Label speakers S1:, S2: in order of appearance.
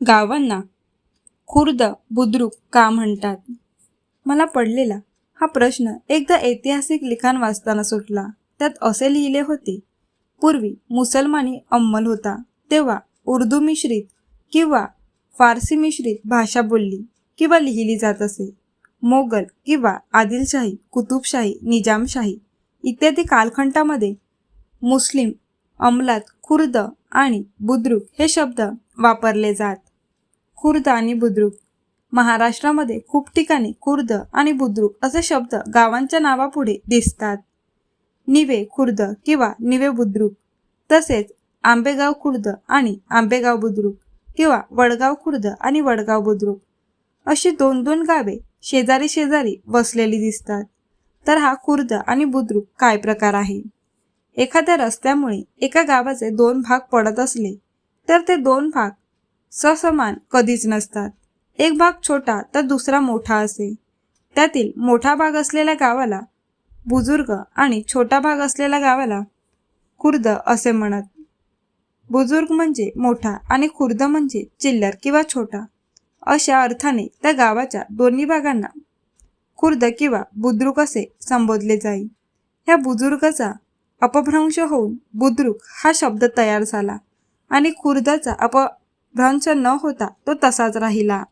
S1: गावांना खुर्द बुद्रुक का म्हणतात? मला पडलेला हा प्रश्न एकदा ऐतिहासिक लिखाण वाचताना सुटला. त्यात असे लिहिले होते पूर्वी मुसलमानी अंमल होता तेव्हा उर्दू मिश्रित किंवा फारसी मिश्रित भाषा बोलली किंवा लिहिली जात असे. मोगल किंवा आदिलशाही कुतुबशाही निजामशाही इत्यादी कालखंडामध्ये मुस्लिम अंमलात खुर्द आणि बुद्रुक हे शब्द वापरले जात. खुर्द आणि बुद्रुक. महाराष्ट्रामध्ये खूप ठिकाणी खुर्द आणि बुद्रुक असे शब्द गावांच्या नावापुढे दिसतात. निवे खुर्द किंवा निवे बुद्रुक. तसेच आंबेगाव खुर्द आणि आंबेगाव बुद्रुक किंवा वडगाव खुर्द आणि वडगाव बुद्रुक. अशी दोन दोन गावे शेजारी शेजारी वसलेली दिसतात. तर हा खुर्द आणि बुद्रुक काय प्रकार आहे? एखाद्या रस्त्यामुळे एका गावाचे दोन भाग पडत असले तर ते दोन भाग ससमान कधीच नसतात. एक भाग छोटा तर दुसरा मोठा असे. त्यातील मोठा भाग असलेल्या गावाला बुजुर्ग आणि छोटा भाग असलेल्या गावाला खुर्द असे म्हणत. बुजुर्ग म्हणजे मोठा आणि खुर्द म्हणजे चिल्लर किंवा छोटा. अशा अर्थाने त्या गावाच्या दोन्ही भागांना खुर्द किंवा बुद्रुक असे संबोधले जाई. ह्या बुजुर्गाचा अपभ्रंश होऊन बुद्रुक हा शब्द तयार झाला आणि खुर्दाचा भ्रंश न होता तो तसाच राहिला.